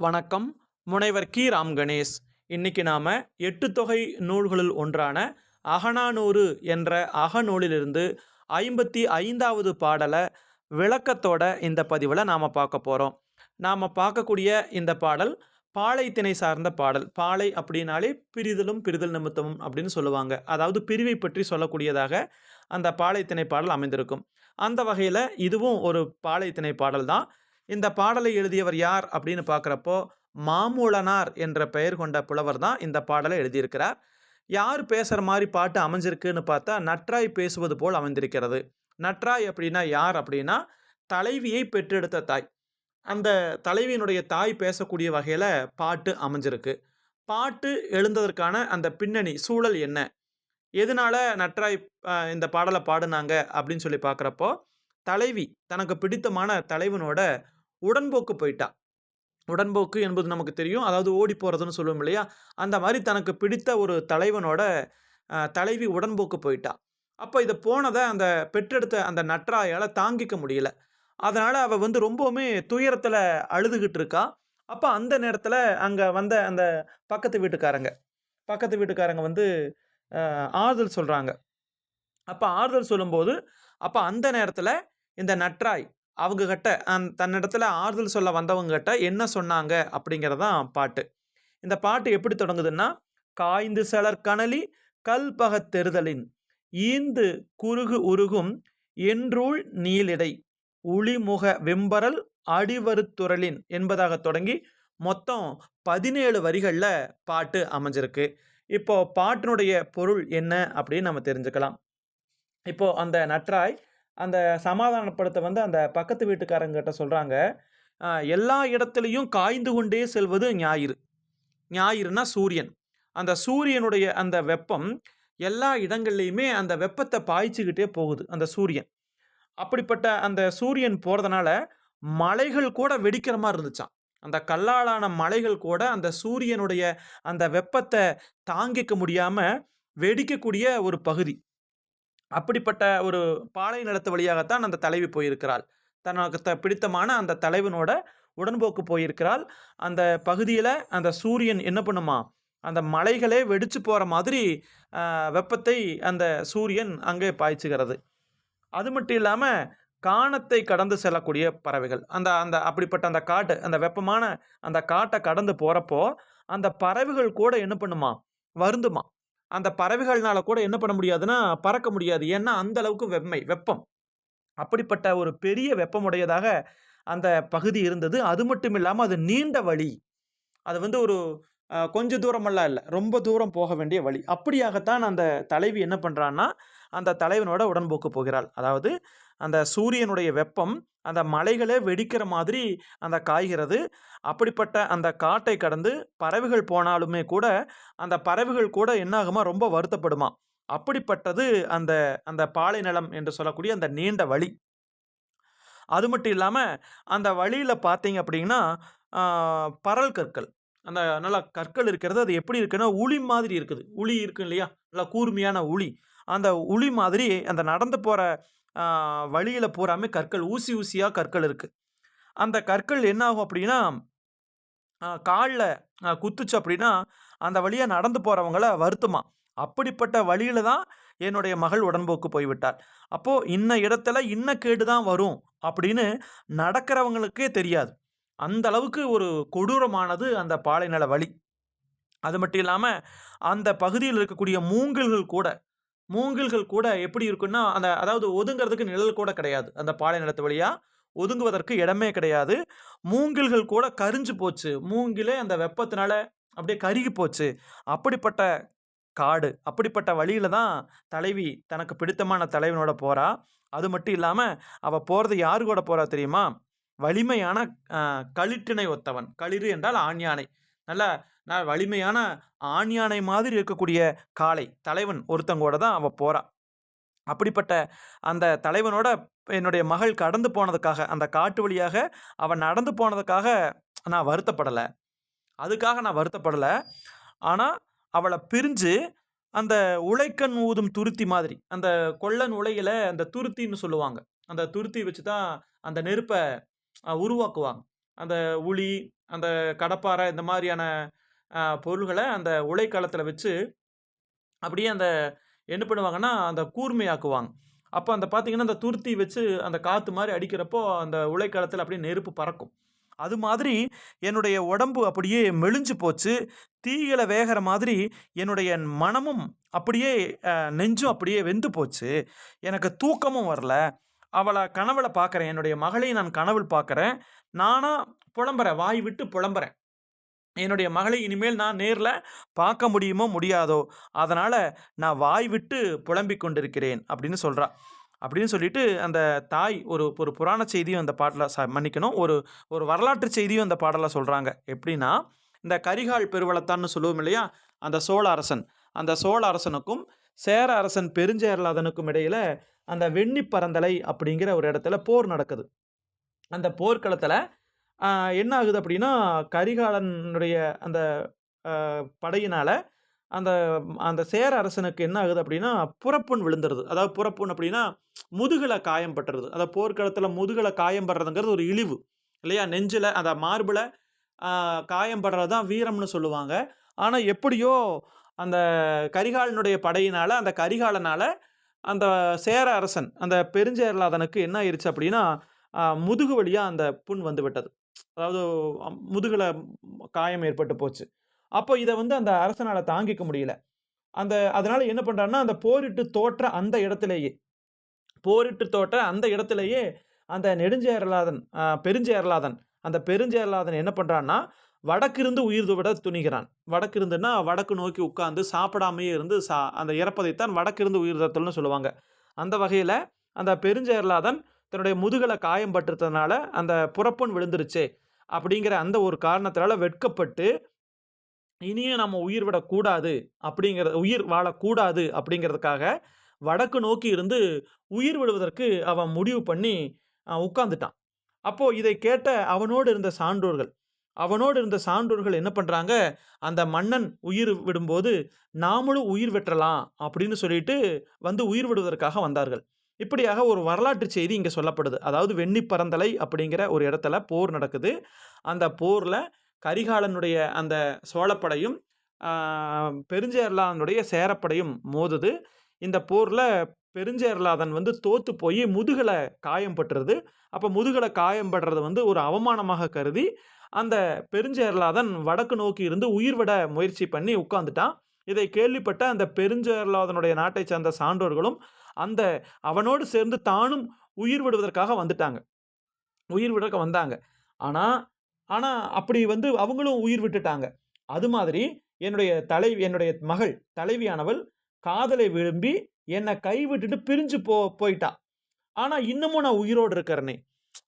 வணக்கம். முனைவர் கி. ராம் கணேஷ். இன்னைக்கு நாம் எட்டு தொகை நூல்களுள் ஒன்றான அகனானூறு என்ற அகநூலிலிருந்து ஐம்பத்தி ஐந்தாவது பாடலை விளக்கத்தோட இந்த பதிவில் நாம் பார்க்க போகிறோம் நாம் பார்க்கக்கூடிய இந்த பாடல் பாலை திணை சார்ந்த பாடல். பாலை அப்படின்னாலே பிரிதலும் பிரிதல் நிமித்தமும் அப்படின்னு சொல்லுவாங்க. அதாவது பிரிவை பற்றி சொல்லக்கூடியதாக அந்த பாலை திணை பாடல் அமைந்திருக்கும். அந்த வகையில் இதுவும் ஒரு பாலை திணை பாடல் தான். இந்த பாடலை எழுதியவர் யார் அப்படின்னு பார்க்குறப்போ மாமூலனார் என்ற பெயர் கொண்ட புலவர் தான் இந்த பாடலை எழுதியிருக்கிறார். யார் பேசுகிற மாதிரி பாட்டு அமைஞ்சிருக்குன்னு பார்த்தா நற்றாய் பேசுவது போல் அமைந்திருக்கிறது. நற்றாய் அப்படின்னா யார் அப்படின்னா தலைவியை பெற்றெடுத்த தாய். அந்த தலைவியினுடைய தாய் பேசக்கூடிய வகையில் பாட்டு அமைஞ்சிருக்கு. பாட்டு எழுந்ததற்கான அந்த பின்னணி சூழல் என்ன? எதனால நற்றாய் இந்த பாடலை பாடினாங்க அப்படின்னு சொல்லி பார்க்குறப்போ தலைவி தனக்கு பிடித்தமான தலைவனோட உடன்போக்கு போயிட்டா. உடன்போக்கு என்பது நமக்கு தெரியும். அதாவது ஓடி போகிறதுன்னு சொல்லுவோம் இல்லையா? அந்த மாதிரி தனக்கு பிடித்த ஒரு தலைவனோட தலைவி உடன்போக்கு போயிட்டா. அப்போ இதை போனதை அந்த பெற்றெடுத்த அந்த நற்றாயால் தாங்கிக்க முடியல. அதனால் அவள் வந்து ரொம்பவுமே துயரத்தில் அழுதுகிட்டு இருக்கா. அப்போ அந்த நேரத்தில் அங்கே வந்த அந்த பக்கத்து வீட்டுக்காரங்க பக்கத்து வீட்டுக்காரங்க வந்து ஆறுதல் சொல்கிறாங்க அப்போ ஆறுதல் சொல்லும்போது அப்போ அந்த நேரத்தில் இந்த நற்றாய் அவங்க கிட்ட அந் தன்னிடத்துல ஆறுதல் சொல்ல வந்தவங்ககிட்ட என்ன சொன்னாங்க அப்படிங்கிறதான் பாட்டு. இந்த பாட்டு எப்படி தொடங்குதுன்னா காய்ந்து சலர் கனலி கல்பகத் தெருதலின் ஈந்து குறுகு உருகும் என்றூள் நீலிடை உளிமுக வெம்பரல் அடிவருத்துரலின் என்பதாக தொடங்கி மொத்தம் பதினேழு வரிகளில் பாட்டு அமைஞ்சிருக்கு. இப்போ பாட்டினுடைய பொருள் என்ன அப்படின்னு நம்ம தெரிஞ்சுக்கலாம். இப்போ அந்த நற்றாய் அந்த சமாதானப்படுத்த வந்து அந்த பக்கத்து வீட்டுக்காரங்கிட்ட சொல்கிறாங்க எல்லா இடத்துலையும் காய்ந்து கொண்டே செல்வது ஞாயிறு. ஞாயிறுனா சூரியன். அந்த சூரியனுடைய அந்த வெப்பம் எல்லா இடங்கள்லையுமே அந்த வெப்பத்தை பாய்ச்சிக்கிட்டே போகுது அந்த சூரியன். அப்படிப்பட்ட அந்த சூரியன் போகிறதுனால மலைகள் கூட வெடிக்கிற மாதிரி இருந்துச்சாம். அந்த கல்லாலான மலைகள் கூட அந்த சூரியனுடைய அந்த வெப்பத்தை தாங்கிக்க முடியாமல் வெடிக்கக்கூடிய ஒரு பகுதி. அப்படிப்பட்ட ஒரு பாலை நிலத்து வழியாகத்தான் அந்த தலைவி போயிருக்கிறாள். தனக்கு த பிடித்தமான அந்த தலைவனோட உடன்போக்கு போயிருக்கிறாள். அந்த பகுதியில் அந்த சூரியன் என்ன பண்ணுமா அந்த மலைகளே வெடிச்சு போகிற மாதிரி வெப்பத்தை அந்த சூரியன் அங்கே பாய்ச்சுகிறது. அது மட்டும் இல்லாமல் காணத்தை கடந்து செல்லக்கூடிய பறவைகள். அந்த அந்த அப்படிப்பட்ட அந்த காட்டு அந்த வெப்பமான அந்த காட்டை கடந்து போகிறப்போ அந்த பறவைகள் கூட என்ன பண்ணுமா வருந்துமா. அந்த பறவைகள்னால கூட என்ன பண்ண முடியாதுன்னா பறக்க முடியாது. ஏன்னா அந்த அளவுக்கு வெம்மை வெப்பம். அப்படிப்பட்ட ஒரு பெரிய வெப்பமுடையதாக அந்த பகுதி இருந்தது. அது மட்டும் இல்லாமல் அது நீண்ட வழி. அது வந்து ஒரு கொஞ்சம் தூரமெல்லாம் இல்லை ரொம்ப தூரம் போக வேண்டிய வழி. அப்படியாகத்தான் அந்த தலைவி என்ன பண்ணுறான்னா அந்த தலைவனோட உடன்போக்கு போகிறாள். அதாவது அந்த சூரியனுடைய வெப்பம் அந்த மலைகளே வெடிக்கிற மாதிரி அந்த காய்கிறது. அப்படிப்பட்ட அந்த காட்டை கடந்து பறவைகள் போனாலுமே கூட அந்த பறவைகள் கூட என்னாகுமா ரொம்ப வருத்தப்படுமா? அப்படிப்பட்டது அந்த அந்த பாலை நிலம் என்று சொல்லக்கூடிய அந்த நீண்ட வழி. அது மட்டும் இல்லாமல் அந்த வழியில் பார்த்தீங்க அப்படின்னா பரல் கற்கள். அந்த நல்லா கற்கள் இருக்கிறது. அது எப்படி இருக்குன்னா உளி மாதிரி இருக்குது. உளி இருக்கு இல்லையா? நல்லா கூர்மையான உளி. அந்த உளி மாதிரி அந்த நடந்து போகிற வழியில் பூராமே கற்கள் ஊசி ஊசியாக கற்கள் இருக்குது அந்த கற்கள் என்ன ஆகும் அப்படின்னா காலில் குத்துச்சு அப்படின்னா அந்த வழியாக நடந்து போகிறவங்கள வருத்தமாக அப்படிப்பட்ட வழியில் தான் என்னுடைய மகள் உடன்போக்கு போய்விட்டார் அப்போது இன்ன இடத்துல இன்ன கேடு தான் வரும் அப்படின்னு நடக்கிறவங்களுக்கே தெரியாது. அந்த அளவுக்கு ஒரு கொடூரமானது அந்த பாலைநல வழி. அது மட்டும் இல்லாமல் அந்த பகுதியில் இருக்கக்கூடிய மூங்கில்கள் கூட மூங்கில்கள் கூட எப்படி இருக்குன்னா அந்த அதாவது ஒதுங்கிறதுக்கு நிழல் கூட கிடையாது. அந்த பாலை நிலத்து வழியாக ஒதுங்குவதற்கு இடமே கிடையாது. மூங்கில்கள் கூட கரிஞ்சு போச்சு. மூங்கிலே அந்த வெப்பத்தினால அப்படியே கருகி போச்சு. அப்படிப்பட்ட காடு அப்படிப்பட்ட வழியில் தான் தலைவி தனக்கு பிடித்தமான தலைவனோட போகிறா அது மட்டும் இல்லாமல் அவள் போகிறது யாரு கூட போகிறா தெரியுமா? வலிமையான ஆஹ், களிற்றினை ஒத்தவன். களிறு என்றால் ஆண் யானை நல்ல நான் வலிமையான ஆண் யானை மாதிரி இருக்கக்கூடிய காளை தலைவன் ஒருத்தங்கூட தான் அவள் போகிறான் அப்படிப்பட்ட அந்த தலைவனோட என்னுடைய மகள் கடந்து போனதுக்காக அந்த காட்டு வழியாக அவன் நடந்து போனதுக்காக நான் வருத்தப்படலை. அதுக்காக நான் வருத்தப்படலை. ஆனால் அவளை பிரிஞ்சு அந்த உழைக்கண் ஊதும் துருத்தி மாதிரி அந்த கொள்ளன் உலையில அந்த துருத்தின்னு சொல்லுவாங்க. அந்த துருத்தி வச்சு தான் அந்த நெருப்பை உருவாக்குவாங்க. அந்த உளி, அந்த கடப்பாரை இந்த மாதிரியான பொருள்களை அந்த உழைக்காலத்தில் வச்சு, அப்படியே அந்த என்ன பண்ணுவாங்கன்னா, அந்த கூர்மையாக்குவாங்க. அப்போ அந்த பார்த்தீங்கன்னா, அந்த துருத்தி வச்சு அந்த காற்று மாதிரி அடிக்கிறப்போ, அந்த உழைக்காலத்தில் அப்படியே நெருப்பு பறக்கும். அது மாதிரி என்னுடைய உடம்பு அப்படியே மெலிஞ்சு போச்சு. தீயில வேகிற மாதிரி என்னுடைய மனமும் அப்படியே நெஞ்சும் அப்படியே வெந்து போச்சு. எனக்கு தூக்கமும் வரல. அவளை கனவுல பார்க்குறேன் என்னுடைய மகளை நான் கனவில் பார்க்குறேன் நானாக புலம்புறேன். வாய் விட்டு புலம்புறேன். என்னுடைய மகளை இனிமேல் நான் நேரில் பார்க்க முடியுமோ, முடியாதோ! அதனால் நான் வாய் விட்டு புலம்பிக் கொண்டிருக்கிறேன் அப்படின்னு சொல்கிறா அப்படின்னு சொல்லிட்டு அந்த தாய் ஒரு ஒரு புராண செய்தியும் அந்த பாட்டில் ச மன்னிக்கணும். ஒரு ஒரு வரலாற்று செய்தியும் அந்த பாடலில் சொல்கிறாங்க எப்படின்னா, இந்த கரிகால் பெருவளத்தான்னு சொல்லுவோம் இல்லையா? அந்த சோழ அரசன். அந்த சோழ அரசனுக்கும், சேர அரசன் பெருஞ்சேரலாதனுக்கும் இடையில் அந்த வெண்ணிப்பரந்தலை அப்படிங்கிற ஒரு இடத்துல போர் நடக்குது. அந்த போர்க்களத்தில் என்ன ஆகுது அப்படின்னா, கரிகாலனுடைய அந்த படையினால் அந்த அந்த சேர அரசனுக்கு என்ன ஆகுது அப்படின்னா, புறப்புண் விழுந்துருது. அதாவது புறப்புண் அப்படின்னா, முதுகலை காயம் பட்டுறது அதாவது போர்க்களத்தில் முதுகலை காயம் படுறதுங்கிறது ஒரு இழிவு. இல்லையா? நெஞ்சில் அந்த மார்பில் காயம் படுறது தான் வீரம்னு சொல்லுவாங்க. ஆனால் எப்படியோ அந்த கரிகாலனுடைய படையினால் அந்த கரிகாலனால் அந்த சேர அரசன், அந்த பெருஞ்சேரலாதனுக்கு என்ன ஆயிடுச்சு அப்படின்னா, முதுகு வழியாக அந்த புண் வந்து விட்டது. அதாவது முதுகில் காயம் ஏற்பட்டு போச்சு. அப்போ இதை வந்து அந்த அரசனால் தாங்கிக்க முடியல. அந்த அதனால் என்ன பண்ணுறான்னா அந்த போரிட்டு தோற்ற அந்த இடத்துலையே போரிட்டு தோற்ற அந்த இடத்துலையே அந்த நெடுஞ்சேரலாதன் பெருஞ்சேரலாதன் அந்த பெருஞ்சேரலாதன் என்ன பண்ணுறான்னா வடக்கிருந்து உயிர் விட துணிகிறான். வடக்கிருந்துன்னா, வடக்கு நோக்கி உட்காந்து சாப்பிடாமையே இருந்து சா அந்த இறப்பதைத்தான் வடக்கிருந்து உயிர் தத்தல்னு சொல்லுவாங்க. அந்த வகையில் அந்த பெருஞ்சேரலாதன் தன்னுடைய முதுகலை காயம் பட்டுறதுனால அந்த புறப்புண் விழுந்துருச்சே அப்படிங்கிற அந்த ஒரு காரணத்தினால வெட்கப்பட்டு, இனியும் நம்ம உயிர் விடக்கூடாது அப்படிங்கிற உயிர் வாழக்கூடாது அப்படிங்கிறதுக்காக, வடக்கு நோக்கி இருந்து உயிர் விடுவதற்கு அவன் முடிவு பண்ணி உட்காந்துட்டான் அப்போது இதை கேட்ட அவனோடு இருந்த சான்றோர்கள் அவனோடு இருந்த சான்றோர்கள் என்ன பண்ணுறாங்க அந்த மன்னன் உயிர் விடும்போது, நாமளும் உயிர் வெட்டலாம் அப்படின்னு சொல்லிட்டு வந்து உயிர் விடுவதற்காக வந்தார்கள். இப்படியாக ஒரு வரலாற்று செய்தி இங்கே சொல்லப்படுது. அதாவது வெண்ணிப்பரந்தலை அப்படிங்கிற ஒரு இடத்துல போர் நடக்குது. அந்த போரில் கரிகாலனுடைய அந்த சோழப்படையும், ஆ பெருஞ்சேரலாதனுடைய சேரப்படையும் மோதுது. இந்த போரில் பெருஞ்சேரலாதன் வந்து தோத்து போய் முதுகலை காயம் பட்டுறது அப்போ முதுகலை காயம் படுறத வந்து ஒரு அவமானமாக கருதி, அந்த பெருஞ்சேரலாதன் வடக்கு நோக்கி இருந்து உயிர் விட முயற்சி பண்ணி உட்காந்துட்டான் இதை கேள்விப்பட்ட அந்த பெருஞ்சேரலாதனுடைய நாட்டை சேர்ந்த சான்றோர்களும், அந்த அவனோடு சேர்ந்து தானும் உயிர் விடுவதற்காக வந்துட்டாங்க. உயிர் விடுறக்க வந்தாங்க. ஆனால் ஆனால் அப்படி வந்து அவங்களும் உயிர் விட்டுட்டாங்க. அது மாதிரி என்னுடைய தலைவி என்னுடைய மகள் தலைவியானவள் காதலை விரும்பி என்னை கைவிட்டுட்டு பிரிஞ்சு போ போயிட்டா. ஆனால் இன்னமும் நான் உயிரோடு இருக்கிறனே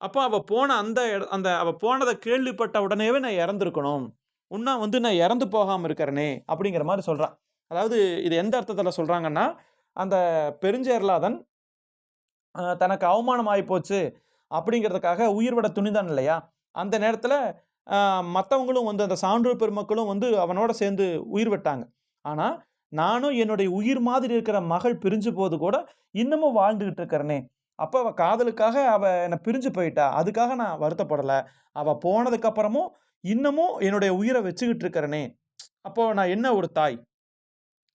அப்போ அவள் போன அந்த அந்த அவள் போனதை கேள்விப்பட்ட உடனேவே நான் இறந்துருக்கணும் உன்னா வந்து நான் இறந்து போகாமல் இருக்கிறனே அப்படிங்கிற மாதிரி சொல்கிறான் அதாவது இது எந்த அர்த்தத்தில் சொல்கிறாங்கன்னா அந்த பெருஞ்சேரலாதன் தனக்கு அவமானம் ஆகிப்போச்சு அப்படிங்கிறதுக்காக உயிர் விட இல்லையா? அந்த நேரத்தில் மற்றவங்களும் வந்து அந்த சான்றோர் பெருமக்களும் வந்து அவனோட சேர்ந்து உயிர் விட்டாங்க. ஆனால் நானும் என்னுடைய உயிர் மாதிரி இருக்கிற மகள் பிரிஞ்சு போது கூட இன்னமும் வாழ்ந்துக்கிட்டு இருக்கிறேனே. அப்போ அவள் காதலுக்காக அவள் என்னை பிரிஞ்சு போயிட்டா. அதுக்காக நான் வருத்தப்படலை அவள் போனதுக்கப்புறமும் இன்னமும் என்னுடைய உயிரை வச்சுக்கிட்டு இருக்கிறனே அப்போ நான் என்ன ஒரு தாய்?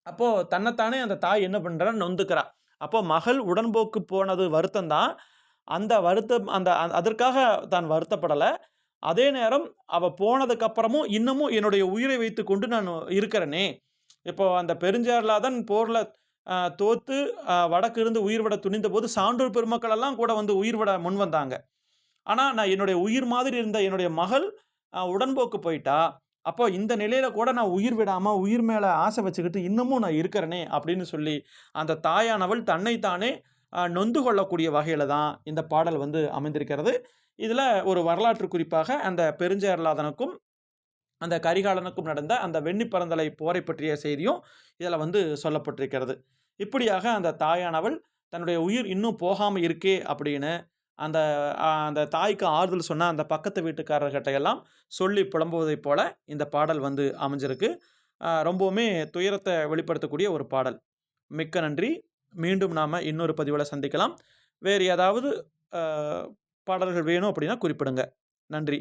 அப்போது தன்னைத்தானே அந்த தாய் என்ன பண்ணுறா நொந்துக்கிறா. அப்போ மகள் உடன்போக்கு போனது வருத்தம் தான். அந்த வருத்தம் அந்த அதற்காக தான் வருத்தப்படலை அதே நேரம் அவள் போனதுக்கப்புறமும் இன்னமும் என்னுடைய உயிரை வைத்துக்கொண்டு நான் இருக்கிறேனே. இப்போ அந்த பெருஞ்சேரலாதன் போரில் தோத்து வடக்கு இருந்து உயிர் விட துணிந்தபோது சான்றோர் பெருமக்கள் எல்லாம் கூட வந்து உயிர் விட முன் வந்தாங்க. ஆனால் நான் என்னுடைய உயிர் மாதிரி இருந்த என்னுடைய மகள் உடன்போக்கு போயிட்டா. அப்போ இந்த நிலையில கூட நான் உயிர் விடாம உயிர் மேல ஆசை வச்சுக்கிட்டு இன்னமும் நான் இருக்கிறேனே அப்படின்னு சொல்லி, அந்த தாயானவள் தன்னைத்தானே நொந்து கொள்ளக்கூடிய வகையில தான் இந்த பாடல் வந்து அமைந்திருக்கிறது. இதில் ஒரு வரலாற்று குறிப்பாக அந்த பெருஞ்சேரலாதனுக்கும், அந்த கரிகாலனுக்கும் நடந்த அந்த வெண்ணிப்பரந்தலை போரை பற்றிய செய்தியும் இதில் வந்து சொல்லப்பட்டிருக்கிறது. இப்படியாக அந்த தாயானவள் தன்னுடைய உயிர் இன்னும் போகாமல் இருக்கே அப்படின்னு, அந்த அந்த தாய்க்கு ஆறுதல் சொன்ன அந்த பக்கத்து வீட்டுக்காரர்கிட்ட எல்லாம் சொல்லி புலம்புவதைப் போல இந்த பாடல் வந்து அமைஞ்சிருக்கு. ரொம்பவுமே துயரத்தை வெளிப்படுத்தக்கூடிய ஒரு பாடல். மிக்க நன்றி. மீண்டும் நாம் இன்னொரு பதிவில் சந்திக்கலாம். வேறு ஏதாவது பாடல்கள் வேணும் அப்படின்னா குறிப்பிடுங்க. நன்றி.